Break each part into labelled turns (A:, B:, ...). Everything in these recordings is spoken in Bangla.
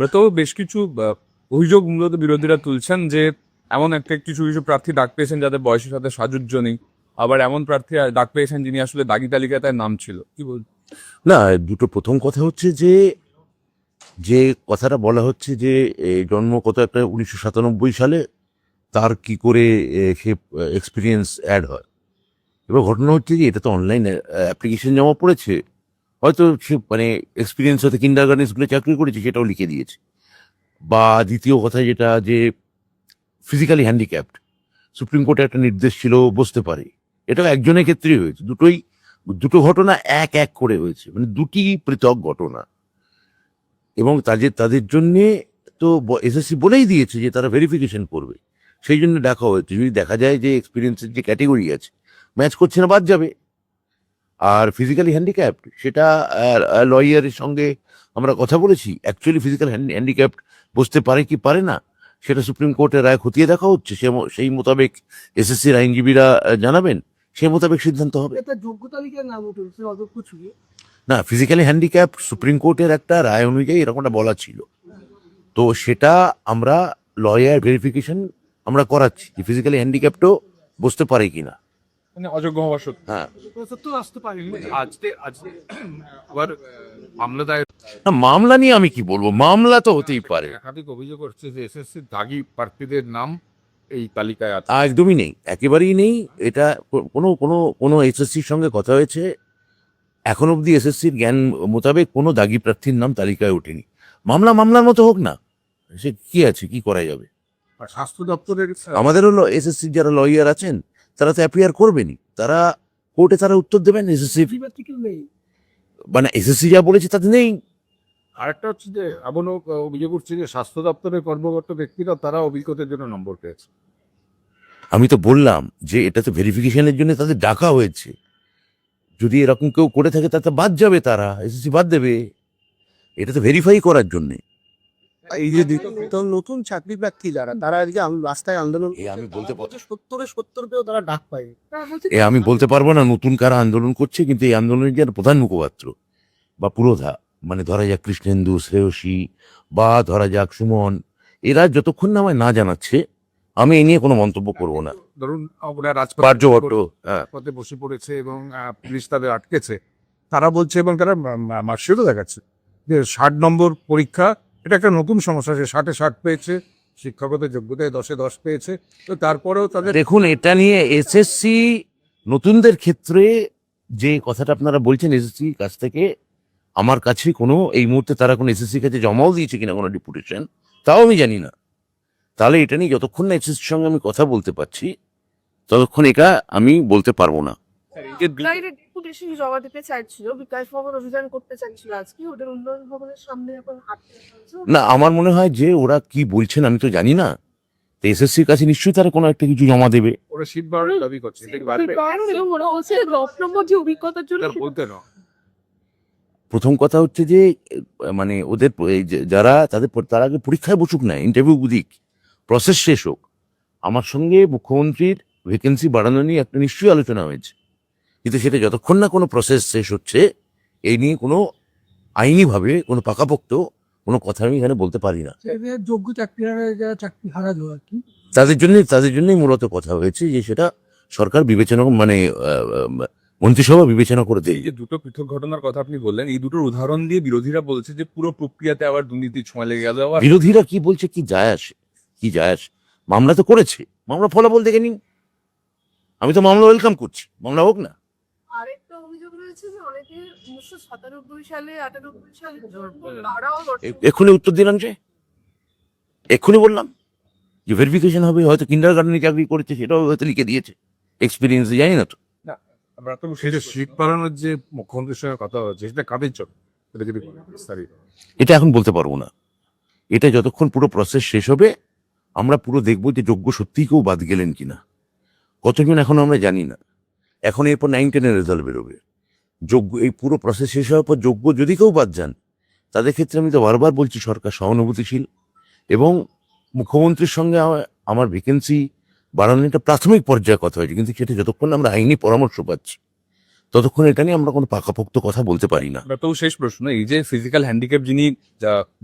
A: ব্রত বেশ কিছু অভিযোগ মূলত বিরোধীরা তুলছেন যে এমন একটা কিছু কিছু প্রার্থী ডাক পেয়েছেন যাদের বয়সের সাথে সাজুজ্য নেই। আবার এমন প্রার্থী ডাক পেয়েছেন যিনি আসলে দাগি তালিকায় তার নাম ছিল। কি বল
B: না, দুটো প্রথম কথা হচ্ছে যে যে কথাটা বলা হচ্ছে যে জন্ম কত একটা, উনিশশো সাতানব্বই সালে, তার কি করে সে এক্সপিরিয়েন্স অ্যাড হয়। এবার ঘটনা হচ্ছে যে, এটা তো অনলাইন অ্যাপ্লিকেশন জমা পড়েছে। হয়তো সে মানে এক্সপিরিয়েন্স হতে কিন্ডার গার্ডেন স্কুলে চাকরি করেছে, সেটাও লিখে দিয়েছে। বা দ্বিতীয় কথা যেটা, যে ফিজিক্যালি হ্যান্ডিক্যাপড সুপ্রিম কোর্টে একটা নির্দেশ ছিল, বসতে পারে। এটাও একজনের ক্ষেত্রেই হয়েছে। দুটোই, দুটো ঘটনা এক এক করে হয়েছে। মানে দুটি পৃথক ঘটনা। এবং তাদের তাদের জন্যে তো এসএসসি বলেই দিয়েছে যে তারা ভেরিফিকেশন করবে। সেই জন্য দেখা হয়েছে। যদি দেখা যায় যে এক্সপিরিয়েন্সের যে ক্যাটেগরি আছে ম্যাচ করছে না, বাদ যাবে। আর ফিজিক্যালি হ্যান্ডিক্যাপড সেটা লয়ারের সঙ্গে আমরা কথা বলেছি অ্যাকচুয়ালি ফিজিক্যাল হ্যান্ডিক্যাপড বসতে পারে কি পারে না সেটা সুপ্রিম কোর্টের রায় খতিয়ে দেখা হচ্ছে সেই মোতাবেক এসএসসির আইনজীবীরা জানাবেন সেই মোতাবেক সিদ্ধান্ত হবে। না ফিজিক্যালি হ্যান্ডিক্যাপ সুপ্রিম কোর্টের একটা রায় অনুযায়ী এরকমটা বলা ছিল। তো সেটা আমরা লয়ার ভেরিফিকেশন আমরা করাচ্ছি যে ফিজিক্যালি হ্যান্ডিক্যাপটাও বসতে পারে কিনা।
A: মানে অযোগ্য হওয়া সত্ত্বেও
B: হ্যাঁ।
C: সত্য আসতে পারেনি
D: আজকে আজকে আবার মামলা দায়ের
B: না মামলা নিয়ে আমি কি বলব? মামলা তো হতেই পারে।
D: একাধিক অভিযোগ হচ্ছে যে এসএসসি দাগি প্রার্থীদের নাম এই তালিকায় আছে।
B: একদমই নেই। একেবারেই নেই। এটা কোনো কোনো কোনো এসএসসির সঙ্গে কথা হয়েছে। এখন অবধি এসএসসির জ্ঞান মোতাবেক কোনো দাগি প্রার্থীর নাম তালিকায় ওঠেনি। মামলা মামলার মতো হোক না সে কি আছে কি করা যাবে?
D: আর স্বাস্থ্য দপ্তরের
B: আমাদের হলো এসএসসির যারা লয়ার আছেন তারা তো অ্যাপিয়ার করবেনই। তারা কোর্টে তারা উত্তর দেবেন এসএসসি মানে এসএসসি যা বলেছে তাতে নেই।
D: আরেকটা হচ্ছে যে এমনও অভিযোগ উঠছে যে স্বাস্থ্য দপ্তরের কর্মকর্তা ব্যক্তিরা তারা অভিজ্ঞতার জন্য নম্বর পেয়েছে।
B: আমি তো বললাম যে এটা তো ভেরিফিকেশনের জন্য তাদের ডাকা হয়েছে। যদি এরকম কেউ করে থাকে তাতে বাদ যাবে তারা। এসএসসি বাদ দেবে। এটা তো ভেরিফাই করার জন্যে।
C: এই যে তো নতুন চাকরি প্রার্থী যারা তারা আজকে রাস্তায় আন্দোলন
B: এ আমি বলতে পারব
C: সত্তরে সত্তর পেয়েও তারা ডাক পায়।
B: এ আমি বলতে পারব না নতুন কারা আন্দোলন করছে কিন্তু এই আন্দোলনের যারা প্রধান মুখপাত্র? বা পুরোধা মানে ধরা যাক কৃষ্ণেন্দু শ্রেয়সী বা ধরা যাক সুমন এরা যতক্ষণ না আমায় না জানাচ্ছে আমি এ নিয়ে কোনো মন্তব্য করব না।
D: ধরুন ওরা
B: ভট্ট হ্যাঁ।
D: পথে বসে পড়েছে এবং পুলিশ তাদের আটকেছে। তারা বলছে এবং তারা মার্কশিটও দেখাচ্ছে যে ষাট নম্বর পরীক্ষা এটা একটা নতুন সমস্যা সে ষাটে ষাট পেয়েছে শিক্ষকতার যোগ্যতায় দশে দশ পেয়েছে। তো তারপরেও তাদের
B: দেখুন, এটা নিয়ে এসএসসি নতুনদের ক্ষেত্রে যে কথাটা আপনারা বলছেন এসএসসি কাছ থেকে আমার কাছে কোনো, এই মুহূর্তে তারা কোনো এসএসসি কাছে জমাও দিয়েছে কিনা কোনো ডিপুটেশন তাও আমি জানি না। তাহলে এটা নিয়ে যতক্ষণ না এসএসসির সঙ্গে আমি কথা বলতে পারছি, ততক্ষণ এটা আমি বলতে পারব না।
E: ডেপুটেশন জমা দিতে চাইছিল বিকাশ ভবন অভিযান করতে চাইছিল আজকে ওদের উন্নয়ন ভবনের সামনে এখন হাঁটতে
B: না আমার মনে হয় যে ওরা কি বলছেন আমি তো জানি না। তো এসএসসির কাছে নিশ্চয়ই তারা কোনো একটা কিছু জমা দেবে।
D: ওরা সিট বাড়ানোর দাবি করছে এটা কি বাড়বে
E: এবং ওরা বলছে রফ নম্বর যে অভিজ্ঞতার জন্য
D: বলতে না
B: প্রথম কথা হচ্ছে যে মানে ওদের প- এই যে- যারা তাদের তার আগে পরীক্ষায় বসুক না ইন্টারভিউ দিক প্রসেস শেষ হোক। আমার সঙ্গে মুখ্যমন্ত্রীর ভ্যাকেন্সি বাড়ানো নিয়ে একটা নিশ্চয়ই আলোচনা হয়েছে। কিন্তু সেটা যতক্ষণ না কোনো প্রসেস শেষ হচ্ছে এই নিয়ে কোনো আইনিভাবে কোনো পাকাপোক্ত কোনো কথা আমি এখানে বলতে পারি না।
C: যোগ্য চাকরি যারা চাকরি হারালো আর কি?
B: তাদের জন্য তাদের জন্যই মূলত কথা হয়েছে যে সেটা সরকার বিবেচনা মানে মন্ত্রিসভা বিবেচনা করে দেয়।
A: যে দুটো পৃথক ঘটনার কথা আপনি বললেন এই দুটোর উদাহরণ দিয়ে বিরোধীরা বলছে যে পুরো প্রক্রিয়াতে আবার দুর্নীতি ছোঁয়া লেগে গেল আবার
B: বিরোধীরা কি বলছে কি যায় আসে কি যায় আসে? মামলা তো করেছে মামলা ফলাফল দেখে নিন। আমি তো মামলা ওয়েলকাম করছি মামলা হোক না।
E: রয়েছে উনিশশো সাতানব্বই সালে আটানব্বই সালে তারাও
B: এক্ষুনি উত্তর দিলাম যে? এক্ষুনি বললাম? যে ভেরিফিকেশন হবে হয়তো কিন্ডার গার্ডেনে চাকরি করেছে সেটাও হয়তো লিখে দিয়েছে। এক্সপিরিয়েন্স জানি না তো।
A: আমরা তো
D: সেই যে যে মুখ্যমন্ত্রীর সঙ্গে কথা হচ্ছে সেটা কাদের জন্য? এটা
B: এখন বলতে পারব না। এটা যতক্ষণ পুরো প্রসেস শেষ হবে আমরা পুরো দেখব যে যোগ্য সত্যিই কেউ বাদ গেলেন কিনা। কতজন এখন আমরা জানি না। এখন এরপর নাইন টেনের রেজাল্ট বেরোবে। যোগ্য, এই পুরো প্রসেস শেষ হওয়ার পর যোগ্য যদি কেউ বাদ যান, তাদের ক্ষেত্রে আমি তো বারবার বলছি সরকার সহানুভূতিশীল এবং মুখ্যমন্ত্রীর সঙ্গে আমার- ভ্যাকেন্সি বাড়ানোর একটা প্রাথমিক পর্যায়ে কথা হয়েছে, কিন্তু সেটা যতক্ষণ আমরা আইনি পরামর্শ পাচ্ছি। ততক্ষণ এটা নিয়ে আমরা কোনো পাকাপোক্ত কথা বলতে পারি না।
A: ব্যাপারও শেষ প্রশ্ন। এই যে ফিজিক্যাল হ্যান্ডিক্যাপ যিনি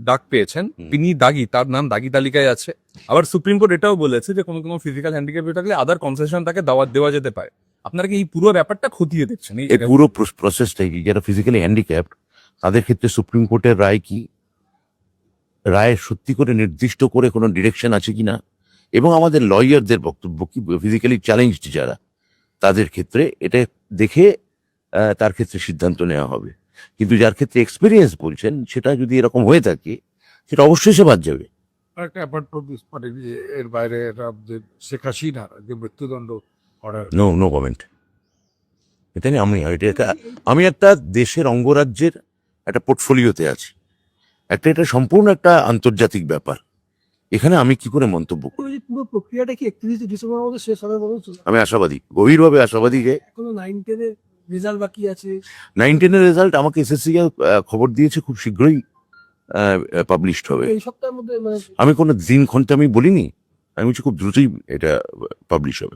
A: ডাক পেয়েছেন তিনি দাগি তার নাম দাগি তালিকায় আছে। আবার সুপ্রিম কোর্ট এটাও বলেছে যে কোনো কোনো ফিজিক্যাল হ্যান্ডিক্যাপ থাকলে আদার কনসেশন তাকে দাওয়াত দেওয়া যেতে পারে। আপনারা কি এই পুরো ব্যাপারটা খতিয়ে দেখছেন? এই
B: পুরো প্রসেসটাই কি? যারা ফিজিক্যালি হ্যান্ডিক্যাপ তাদের ক্ষেত্রে সুপ্রিম কোর্টের রায় কি? রায় সত্যি করে নির্দিষ্ট করে কোনো ডিরেকশন আছে কিনা এবং আমাদের লয়ারদের বক্তব্য কি? ফিজিক্যালি চ্যালেঞ্জড যারা তাদের ক্ষেত্রে এটা দেখে তার ক্ষেত্রে সিদ্ধান্ত নেওয়া হবে। কিন্তু যার ক্ষেত্রে এক্সপিরিয়েন্স বলছেন সেটা যদি এরকম হয়ে থাকে সেটা অবশ্যই সে বাদ যাবে।
D: একটা অ্যাপার্টমেন্ট মানে এর বাইরে শেখ হাসিনা যে মৃত্যুদণ্ড অর্ডার
B: নো নো কমেন্ট এটা নিয়ে আমি এটা আমি একটা দেশের অঙ্গরাজ্যের একটা পোর্টফোলিওতে আছি। একটা এটা সম্পূর্ণ একটা আন্তর্জাতিক ব্যাপার। এখানে আমি কি করে মন্তব্য করব
C: পুরো প্রক্রিয়াটা কি একত্রিশে ডিসেম্বরের মধ্যে শেষ হবে বলো
B: আমি আশাবাদী গভীরভাবে আশাবাদী যে
C: এখনও নাইন টেনের রেজাল্ট বাকি আছে?
B: নাইন টেনের রেজাল্ট আমাকে এসএসসি খবর দিয়েছে খুব শীঘ্রই পাবলিশড হবে।
C: এই সপ্তাহের মধ্যে মানে
B: আমি কোনো দিন খন্তে আমি বলিনি আমি বলছি খুব দ্রুতই এটা পাবলিশ হবে।